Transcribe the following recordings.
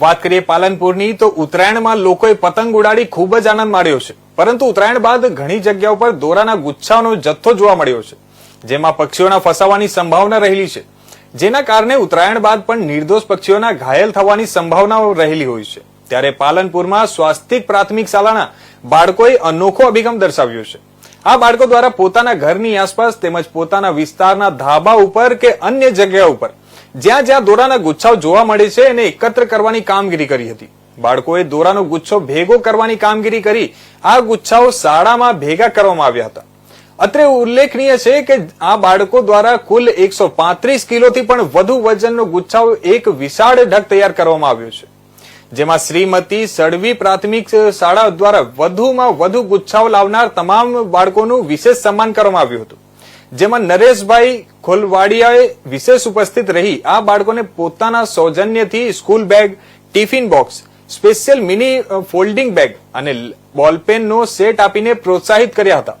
વાત કરીએ પાલનપુરની, તો ઉત્તરાયણમાં લોકોએ પતંગ ઉડાડી ખૂબ જ આનંદ માણ્યો છે. પરંતુ ઉત્તરાયણ બાદ ઘણી જગ્યાઓ પર દોરાના ગુચ્છાઓનો જથ્થો જોવા મળ્યો છે, જેમાં પક્ષીઓના ફસાવાની સંભાવના રહેલી છે. જેના કારણે ઉત્તરાયણ બાદ પણ નિર્દોષ પક્ષીઓના ઘાયલ થવાની સંભાવનાઓ રહેલી હોય છે. ત્યારે પાલનપુરમાં સ્વાસ્તિક પ્રાથમિક શાળાના બાળકોએ અનોખો અભિગમ દર્શાવ્યો છે. આ બાળકો દ્વારા પોતાના ઘરની આસપાસ તેમજ પોતાના વિસ્તારના ધાબા ઉપર કે અન્ય જગ્યા ઉપર જ્યાં જ્યાં દોરાના ગુચ્છાઓ જોવા મળે છે, એને એકત્ર કરવાની કામગીરી કરી હતી. બાળકોએ દોરાનો ગુચ્છો ભેગો કરવાની કામગીરી કરી, આ ગુચ્છાઓ શાળામાં ભેગા કરવામાં આવ્યા હતા. અત્રે ઉલ્લેખનીય છે કે આ બાળકો દ્વારા કુલ એકસો પાંત્રીસ કિલોથી પણ વધુ વજનનો ગુચ્છાઓ એક વિશાળ ઢગ તૈયાર કરવામાં આવ્યો છે. જેમાં શ્રીમતી સડવી પ્રાથમિક શાળા દ્વારા વધુમાં વધુ ગુચ્છાઓ લાવનાર તમામ બાળકોનું વિશેષ સન્માન કરવામાં આવ્યું હતું. જેમાં નરેશભાઈ ખોલવાડિયાએ વિશેષ ઉપસ્થિત રહી આ બાળકોને પોતાના સૌજન્યથી school bag, tiffin box, special mini folding bag અને બોલપેનનો સેટ આપીને પ્રોત્સાહિત કર્યા હતા.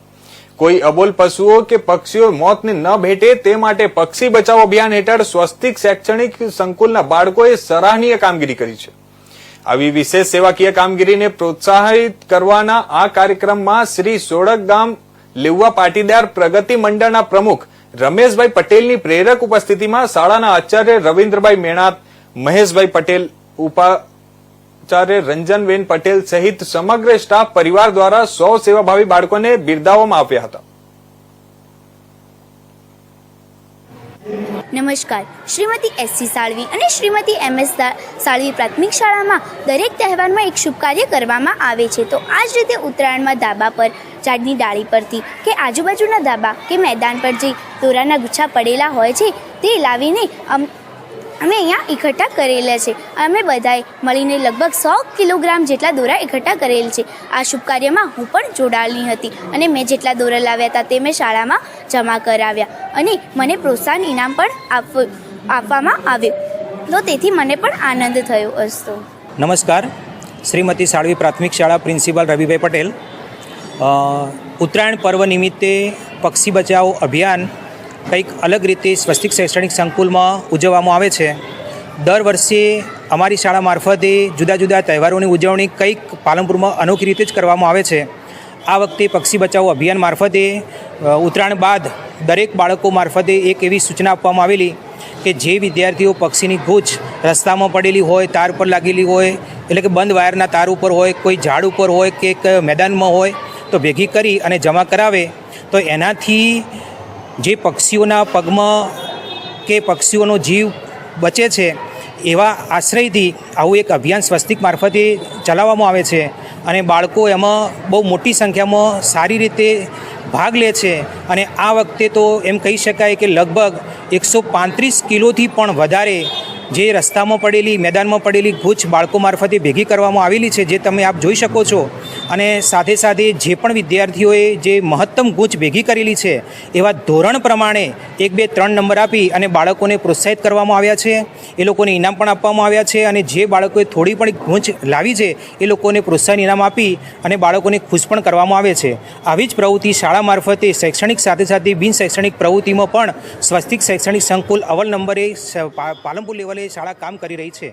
કોઈ અબોલ પશુઓ કે પક્ષીઓ મોતને ન ભેટે તે માટે પક્ષી બચાવ અભિયાન હેઠળ સ્વસ્તિક શૈક્ષણિક સંકુલના બાળકોએ સરાહનીય કામગીરી કરી છે. આવી વિશેષ સેવાકીય કામગીરીને પ્રોત્સાહિત કરવાના આ કાર્યક્રમમાં શ્રી સોડક ગામ લેવા પાટીદાર પ્રગતિ મંડળના પ્રમુખ રમેશભાઈ પટેલની પ્રેરક ઉપસ્થિતિમાં શાળાના આચાર્ય રવિન્દ્રભાઈ મેણાત, મહેશભાઈ પટેલ, ઉપાચાર્ય રંજનબેન પટેલ સહિત સમગ્ર સ્ટાફ પરિવાર દ્વારા સો સેવાભાવી બાળકોને બિરદાવવામાં આવ્યા હતા. નમસ્કાર. શ્રીમતી એસસી સાળવી અને શ્રીમતી એમ એસ સાળવી પ્રાથમિક શાળામાં દરેક તહેવારમાં એક શુભ કાર્ય કરવામાં આવે છે. તો આ જ રીતે ઉત્તરાયણમાં ધાબા પર ઝાડની ડાળી પરથી કે આજુબાજુના ધાબા કે મેદાન પર જે દોરાના ગુચ્છા પડેલા હોય છે તે લાવીને અમ અહીંયા એકઠા કરેલા છે. અમે બધાએ મળીને લગભગ સો કિલોગ્રામ જેટલા દોરા એકઠા કરેલ છે. આ શુભ કાર્યમાં હું પણ જોડાયેલી હતી અને મેં જેટલા દોરા લાવ્યા હતા તે મેં શાળામાં જમા કરાવ્યા અને મને પ્રોત્સાહન ઇનામ પણ આપ આપવામાં આવ્યું. તો તેથી મને પણ આનંદ થયો અસ્તો નમસ્કાર. શ્રીમતી સાળવી પ્રાથમિક શાળા પ્રિન્સિપાલ રવિભાઈ પટેલ ઉત્તરાયણ પર્વ નિમિત્તે પક્ષી બચાવ અભિયાન કંઈક અલગ રીતે સ્વસ્તિક શૈક્ષણિક સંકુલમાં ઉજવવામાં આવે છે. દર વર્ષે અમારી શાળા મારફતે જુદા જુદા તહેવારોની ઉજવણી કંઈક પાલનપુરમાં અનોખી રીતે જ કરવામાં આવે છે. આ વખતે પક્ષી બચાવ અભિયાન મારફતે ઉત્તરાયણ બાદ દરેક બાળકો મારફતે એક એવી સૂચના આપવામાં આવેલી કે જે વિદ્યાર્થીઓ પક્ષીની ગૂંચ રસ્તામાં પડેલી હોય, તાર પર લાગેલી હોય, એટલે કે બંધ વાયરના તાર ઉપર હોય, કોઈ ઝાડ ઉપર હોય કે મેદાનમાં હોય તો ભેગી કરી અને જમા કરાવે, તો એનાથી જે પક્ષીઓના પગમાં કે પક્ષીઓનો જીવ બચે છે, એવા આશ્રયથી આવું એક અભિયાન સ્વસ્તિક મારફતે ચલાવવામાં આવે છે અને બાળકો એમાં બહુ મોટી સંખ્યામાં સારી રીતે ભાગ લે છે અને આ વખતે તો એમ કહી શકાય કે લગભગ એકસો પાંત્રીસ કિલોથી પણ વધારે જે રસ્તામાં પડેલી મેદાનમાં પડેલી ગૂંચ બાળકો મારફતે ભેગી કરવામાં આવેલી છે, જે તમે આપ જોઈ શકો છો. અને સાથે સાથે જે પણ વિદ્યાર્થીઓએ જે મહત્તમ ગૂંચ ભેગી કરેલી છે, એવા ધોરણ પ્રમાણે એક બે ત્રણ નંબર આપી અને બાળકોને પ્રોત્સાહિત કરવામાં આવ્યા છે, એ લોકોને ઇનામ પણ આપવામાં આવ્યા છે અને જે બાળકોએ થોડી પણ ગૂંચ લાવી છે, એ લોકોને પ્રોત્સાહન ઇનામ આપી અને બાળકોને ખુશ પણ કરવામાં આવે છે. આવી જ પ્રવૃત્તિ શાળા મારફતે શૈક્ષણિક સાથે સાથે બિન શૈક્ષણિક પ્રવૃત્તિમાં પણ સ્વસ્તિક શૈક્ષણિક સંકુલ અવલ નંબરે પાલનપુર લેવલે શાળા કામ કરી રહી છે.